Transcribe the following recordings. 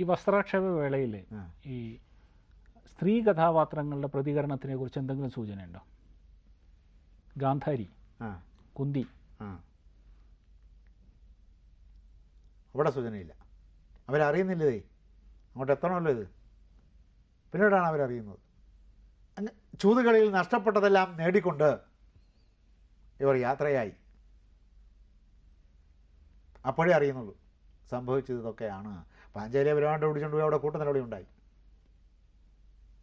ഈ വസ്ത്രാക്ഷേപ വേളയിൽ ഈ സ്ത്രീ കഥാപാത്രങ്ങളുടെ പ്രതികരണത്തിനെ കുറിച്ച് എന്തെങ്കിലും സൂചനയുണ്ടോ? ഗാന്ധാരി ആ. കുന്തി. ആ. അവിടെ സൂചനയില്ല. അവരറിയുന്നില്ലതേ അങ്ങോട്ട് എത്തണമല്ലോ ഇത്. പിന്നീടാണ് അവരറിയുന്നത്. അങ്ങ് ചൂതുകളിൽ നഷ്ടപ്പെട്ടതെല്ലാം നേടിക്കൊണ്ട് ഇവർ യാത്രയായി. അപ്പോഴേ അറിയുന്നുള്ളൂ സംഭവിച്ചത് ഇതൊക്കെയാണ്. പാഞ്ചാലിയെ ബലമായിട്ട് പിടിച്ചുകൊണ്ട് പോയി അവിടെ നടപടി ഉണ്ടായി.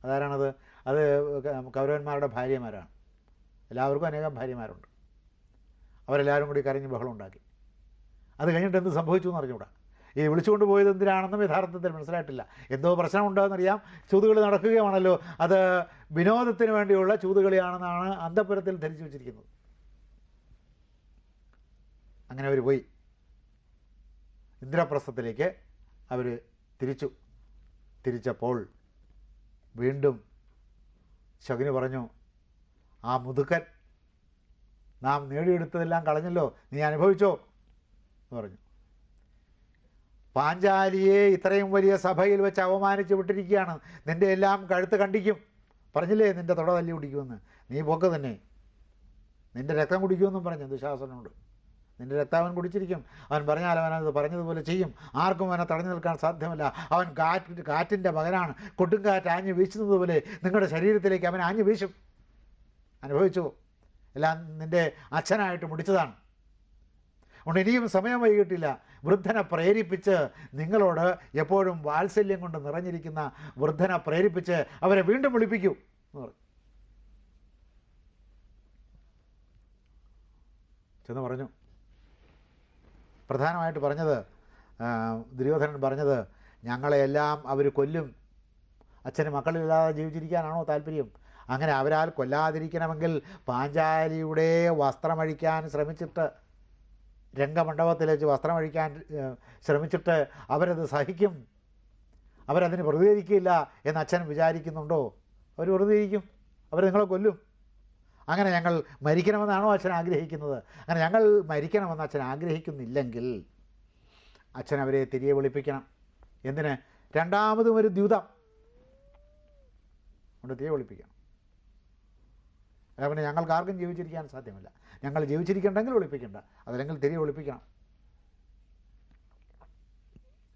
അതാരാണത്? അത് കൗരവന്മാരുടെ ഭാര്യമാരാണ്. എല്ലാവർക്കും അനേകം ഭാര്യമാരുണ്ട്. അവരെല്ലാവരും കൂടി കരഞ്ഞ് ബഹളം ഉണ്ടാക്കി. അത് കഴിഞ്ഞിട്ട് എന്ത് സംഭവിച്ചു എന്ന് അറിഞ്ഞുകൂടാ. ഈ വിളിച്ചുകൊണ്ട് പോയത് എന്തിനാണെന്നും യഥാർത്ഥത്തിൽ മനസ്സിലായിട്ടില്ല. എന്തോ പ്രശ്നമുണ്ടോയെന്നറിയാം ചൂതുകളി നടക്കുകയാണല്ലോ. അത് വിനോദത്തിന് വേണ്ടിയുള്ള ചൂതുകളിയാണെന്നാണ് അന്തപുരത്തിൽ ധരിച്ചു വച്ചിരിക്കുന്നത്. അങ്ങനെ അവർ പോയി. ഇന്ദ്രപ്രസ്ഥത്തിലേക്ക് അവർ തിരിച്ചു. തിരിച്ചപ്പോൾ വീണ്ടും ശകുനി പറഞ്ഞു ആ മുതുക്കൻ നാം നേടിയെടുത്തതെല്ലാം കളഞ്ഞല്ലോ നീ അനുഭവിച്ചോ? എന്ന് പറഞ്ഞു. പാഞ്ചാലിയെ ഇത്രയും വലിയ സഭയിൽ വെച്ച് അവമാനിച്ച് വിട്ടിരിക്കുകയാണ്. നിന്റെ എല്ലാം കഴുത്ത് കണ്ടിക്കും. പറഞ്ഞില്ലേ നിന്റെ തുട തല്ലി കുടിക്കുമെന്ന്? നീ പോക്ക് തന്നെ. നിന്റെ രക്തം കുടിക്കുമെന്നും പറഞ്ഞു. ദുശാസനോട് നിന്റെ രക്തം അവൻ കുടിച്ചിരിക്കും. അവൻ പറഞ്ഞാൽ അവൻ അത് പറഞ്ഞതുപോലെ ചെയ്യും. ആർക്കും അവനെ തടഞ്ഞു നിൽക്കാൻ സാധ്യമല്ല. അവൻ കാറ്റ് കാറ്റിന്റെ മകനാണ്. കൊടുങ്കാറ്റ് ആഞ്ഞു വീശുന്നത് പോലെ നിങ്ങളുടെ ശരീരത്തിലേക്ക് അവൻ ആഞ്ഞു വീശും. അനുഭവിച്ചു. എല്ലാം നിന്റെ അച്ഛനായിട്ട് മുടിച്ചതാണ്. അതുകൊണ്ട് ഇനിയും സമയം വൈകിട്ടില്ല. വൃദ്ധനെ പ്രേരിപ്പിച്ച് നിങ്ങളോട് എപ്പോഴും വാത്സല്യം കൊണ്ട് നിറഞ്ഞിരിക്കുന്ന വൃദ്ധനെ പ്രേരിപ്പിച്ച് അവരെ വീണ്ടും വിളിപ്പിക്കൂ എന്ന് പറഞ്ഞു. ചെന്ന് പറഞ്ഞു. പ്രധാനമായിട്ട് പറഞ്ഞത് ദുര്യോധനൻ പറഞ്ഞത് ഞങ്ങളെല്ലാം അവർ കൊല്ലും. അച്ഛന് മക്കളില്ലാതെ ജീവിച്ചിരിക്കാനാണോ താല്പര്യം? അങ്ങനെ അവരാൽ കൊല്ലാതിരിക്കണമെങ്കിൽ പാഞ്ചാലിയുടെ വസ്ത്രമഴിക്കാൻ ശ്രമിച്ചിട്ട് രംഗമണ്ഡപത്തിൽ വെച്ച് വസ്ത്രമഴിക്കാൻ ശ്രമിച്ചിട്ട് അവരത് സഹിക്കും. അവരതിന് പ്രതികരിക്കില്ല എന്ന് അച്ഛൻ വിചാരിക്കുന്നുണ്ടോ? അവർ പ്രതികരിക്കും അവർ നിങ്ങളെ കൊല്ലും. അങ്ങനെ ഞങ്ങൾ മരിക്കണമെന്നാണോ അച്ഛൻ ആഗ്രഹിക്കുന്നത്? അങ്ങനെ ഞങ്ങൾ മരിക്കണമെന്ന് അച്ഛൻ ആഗ്രഹിക്കുന്നില്ലെങ്കിൽ അച്ഛൻ അവരെ തിരികെ വിളിപ്പിക്കണം. എന്തിന്? രണ്ടാമതും ഒരു ദ്യൂതം കൊണ്ട് തിരികെ വിളിപ്പിക്കണം. പിന്നെ ഞങ്ങൾക്ക് ആർക്കും ജീവിച്ചിരിക്കാൻ സാധ്യമല്ല. ഞങ്ങൾ ജീവിച്ചിരിക്കണ്ടെങ്കിൽ ഒളിപ്പിക്കണ്ട അതല്ലെങ്കിൽ തിരികെ ഒളിപ്പിക്കണം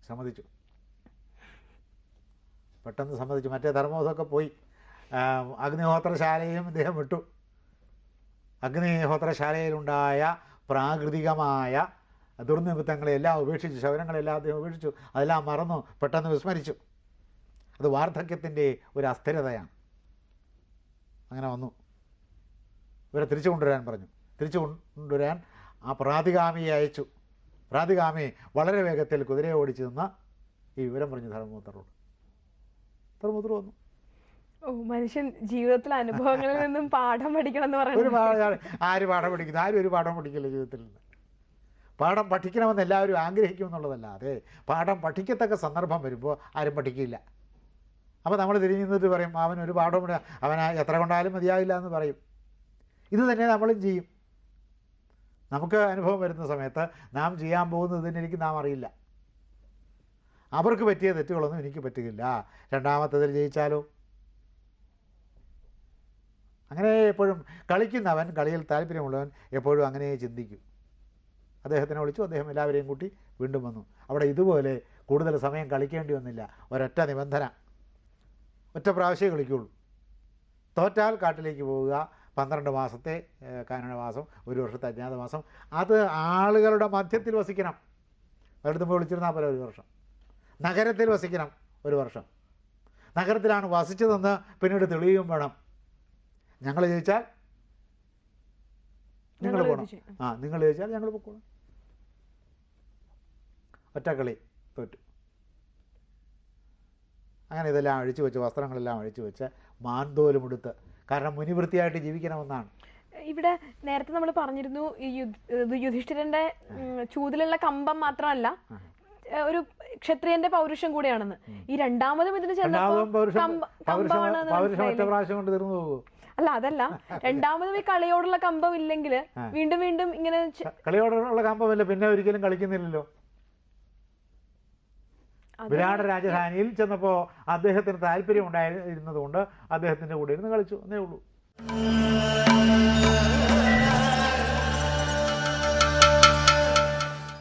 സമ്മതിച്ചു. പെട്ടെന്ന് സമ്മതിച്ചു. മറ്റേ ധർമ്മോസമൊക്കെ പോയി. അഗ്നിഹോത്രശാലയും ഇദ്ദേഹം വിട്ടു. അഗ്നിഹോത്രശാലയിലുണ്ടായ പ്രാകൃതികമായ ദുർനിമിത്തങ്ങളെല്ലാം ഉപേക്ഷിച്ചു ശൗരങ്ങളെല്ലാം അദ്ദേഹം ഉപേക്ഷിച്ചു അതെല്ലാം മറന്നു പെട്ടെന്ന് വിസ്മരിച്ചു. അത് വാർദ്ധക്യത്തിന്റെ ഒരു അസ്ഥിരതയാണ്. അങ്ങനെ വന്നു. ഇവരെ തിരിച്ചു കൊണ്ടുവരാൻ പറഞ്ഞു. തിരിച്ചു കൊണ്ടുവരാൻ ആ പ്രാതികാമിയെ അയച്ചു. പ്രാതികാമി വളരെ വേഗത്തിൽ കുതിരയെ ഓടിച്ചു നിന്ന് ഈ വിവരം പറഞ്ഞു ധർമ്മപുത്രോട് ധർമ്മപുത്ര വന്നു. ഓ മനുഷ്യൻ ജീവിതത്തിലെ അനുഭവങ്ങളിൽ നിന്നും പാഠം പഠിക്കണം എന്ന് ഒരു പറയുന്നത് പാ- ആര് പാഠം പഠിക്കുന്നു? ആരും ഒരു പാഠം പഠിക്കില്ല ജീവിതത്തിൽ നിന്ന്? പാഠം പഠിക്കണമെന്ന് എല്ലാവരും ആഗ്രഹിക്കുമെന്നുള്ളതല്ലാതെ പാഠം പഠിക്കത്തക്ക സന്ദർഭം വരുമ്പോൾ ആരും പഠിക്കില്ല. അപ്പോൾ നമ്മൾ തിരിഞ്ഞു നിന്നിട്ട് പറയും അവൻ ഒരു പാഠം പഠി അവൻ എത്ര കൊണ്ടാലും മതിയാവില്ല എന്ന് പറയും. ഇത് തന്നെ നമ്മളും ചെയ്യും. നമുക്ക് അനുഭവം വരുന്ന സമയത്ത് നാം ചെയ്യാൻ പോകുന്നത് എനിക്ക് നാം അറിയില്ല. അവർക്ക് പറ്റിയ തെറ്റുകളൊന്നും എനിക്ക് പറ്റുകയില്ല. രണ്ടാമത്തതിൽ ജയിച്ചാലോ? അങ്ങനെ എപ്പോഴും കളിക്കുന്നവൻ കളിയിൽ താല്പര്യമുള്ളവൻ എപ്പോഴും അങ്ങനെ ചിന്തിക്കും. അദ്ദേഹത്തിനെ വിളിച്ചു അദ്ദേഹം എല്ലാവരെയും കൂട്ടി വീണ്ടും വന്നു. അവിടെ ഇതുപോലെ കൂടുതൽ സമയം കളിക്കേണ്ടി വന്നില്ല. ഒരൊറ്റ നിബന്ധന. ഒറ്റ പ്രാവശ്യമേ കളിക്കുള്ളൂ. തോറ്റാൽ കാട്ടിലേക്ക് പോവുക. പന്ത്രണ്ട് മാസത്തെ കാനഡ കാനനവാസം ഒരു വർഷത്തെ അജ്ഞാതമാസം അത് ആളുകളുടെ മധ്യത്തിൽ വസിക്കണം. അവരുടെ മുമ്പ് വിളിച്ചിരുന്നാൽ പോലെ ഒരു വർഷം. നഗരത്തിൽ വസിക്കണം ഒരു വർഷം. നഗരത്തിലാണ് വസിച്ചതെന്ന് പിന്നീട് തെളിയുകയും വേണം. ഞങ്ങൾ ജയിച്ചാൽ നിങ്ങൾ പോകണം. ആ നിങ്ങൾ ജയിച്ചാൽ ഞങ്ങൾ പൊക്കോളാം. ഒറ്റക്കളി തോറ്റു. അങ്ങനെ ഇതെല്ലാം അഴിച്ചു വെച്ച് വസ്ത്രങ്ങളെല്ലാം അഴിച്ചു വെച്ച് മാന്തോലും എടുത്ത് കാരണം മുനിവൃത്തിയായിട്ട് ജീവിക്കണമെന്നാണ്. ഇവിടെ നേരത്തെ നമ്മൾ പറഞ്ഞിരുന്നു യുധിഷ്ഠിരന്റെ ചൂതിലുള്ള കമ്പം മാത്രമല്ല ഒരു ക്ഷത്രിയന്റെ പൗരുഷം കൂടിയാണെന്ന്. ഈ രണ്ടാമതും ഇതിന് ചെന്നപ്പോ രണ്ടാമതും പൗരുഷം കമ്പ- പൗരുഷം ഒറ്റ പ്രാവശ്യം കൊണ്ട് തീർന്നു പോകും അല്ല അതല്ല. രണ്ടാമതും ഈ കളിയോടുള്ള കമ്പം ഇല്ലെങ്കിൽ വീണ്ടും വീണ്ടും ഇങ്ങനെ കളിയോടുള്ള കമ്പമല്ല പിന്നെ ഒരിക്കലും കളിക്കുന്നില്ലല്ലോ. വിരാട് രാജധാനിയിൽ ചെന്നപ്പോൾ അദ്ദേഹത്തിന് താല്പര്യം ഉണ്ടായിരുന്നതുകൊണ്ട് അദ്ദേഹത്തിന്റെ കൂടെ ഇരുന്ന് കളിച്ചു എന്നേ ഉള്ളൂ.